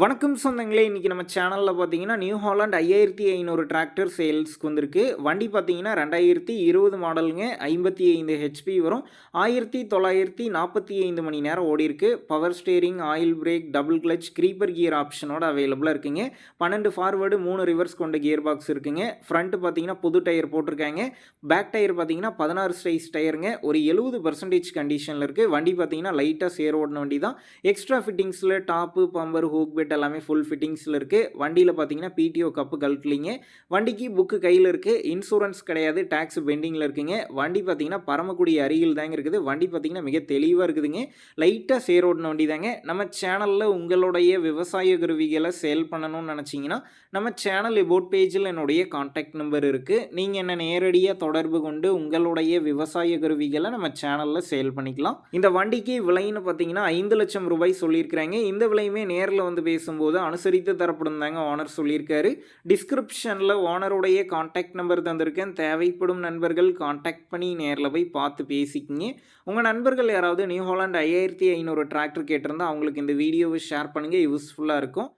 வணக்கம் சொந்தங்களே இன்றைக்கி நம்ம சேனலில் பார்த்தீங்கன்னா நியூ ஹாலாண்ட் ஐயாயிரத்தி ஐநூறு டிராக்டர் சேல்ஸ்க்கு வந்திருக்கு. வண்டி பார்த்தீங்கன்னா ரெண்டாயிரத்தி இருபது மாடலுங்க ஐம்பத்தி ஐந்து ஹெச்பி வரும். ஆயிரத்தி தொள்ளாயிரத்தி நாற்பத்தி ஐந்து மணி நேரம் ஓடிருக்கு power steering oil brake double clutch creeper gear ஆப்ஷனோட அவைலபிளாக இருக்குங்க. பன்னெண்டு ஃபார்வேர்டு மூணு ரிவர்ஸ் கொண்ட கியர் பாக்ஸ் இருக்குங்க. ஃப்ரண்ட்டு பார்த்தீங்கன்னா புது டயர் போட்டிருக்காங்க. பேக் டயர் பார்த்தீங்கன்னா பதினாறு சைஸ் டயருங்க ஒரு எழுபது பர்சன்டேஜ் கண்டிஷனில் இருக்குது வண்டி பார்த்தீங்கன்னா லைட்டாக சேர் ஓடின வண்டி தான். எக்ஸ்ட்ரா ஃபிட்டிங்ஸில் டாப்பு பம்பர் ஹூக் பெட் எல்லாமே ஃபுல் ஃபிட்டிங்ஸில் இருக்குது வண்டியில் பார்த்தீங்கன்னா பிடிஓ கப்பு கழட்டிலிங்க. வண்டிக்கு புக்கு கையில் இருக்குது இன்சூரன்ஸ் கிடையாது டேக்ஸ் பெண்டிங்கில் இருக்குங்க. வண்டி பார்த்தீங்கன்னா பரமக்குடி அருகில் தாங்க இருக்குது. வண்டி பார்த்தீங்கன்னா மிக தெளிவாக இருக்குதுங்க. லைட்டாக சேரோடின வண்டி தாங்க. நம்ம சேனலில் உங்களுடைய விவசாய கருவிகளை சேல் பண்ணணும்னு நினச்சிங்கன்னா நம்ம சேனல் எபோட் பேஜில் என்னுடைய காண்டாக்ட் நம்பர் இருக்குது நீங்கள் என்ன நேரடியாக தொடர்பு கொண்டு உங்களுடைய விவசாய கருவிகளை நம்ம சேனலில் சேல் பண்ணிக்கலாம். இந்த வண்டிக்கு விலைன்னு பார்த்தீங்கன்னா ஐந்து லட்சம் ரூபாய் சொல்லியிருக்கிறாங்க. இந்த விலையுமே நேரில் வந்து பேசும்போது அனுசரித்து தரப்படும் தாங்க ஓனர் சொல்லியிருக்காரு. டிஸ்கிரிப்ஷனில் ஓனருடைய காண்டாக்ட் நம்பர் தந்திருக்கேன். தேவைப்படும் நண்பர்கள் காண்டாக்ட் பண்ணி நேரில் போய் பார்த்து பேசிக்கிங்க. உங்கள் நண்பர்கள் யாராவது நியூ ஹாலாண்ட் ஐயாயிரத்தி ஐநூறு டிராக்டர் கேட்டிருந்தால் அவங்களுக்கு இந்த வீடியோவை ஷேர் பண்ணுங்கள் யூஸ்ஃபுல்லாக இருக்கும்.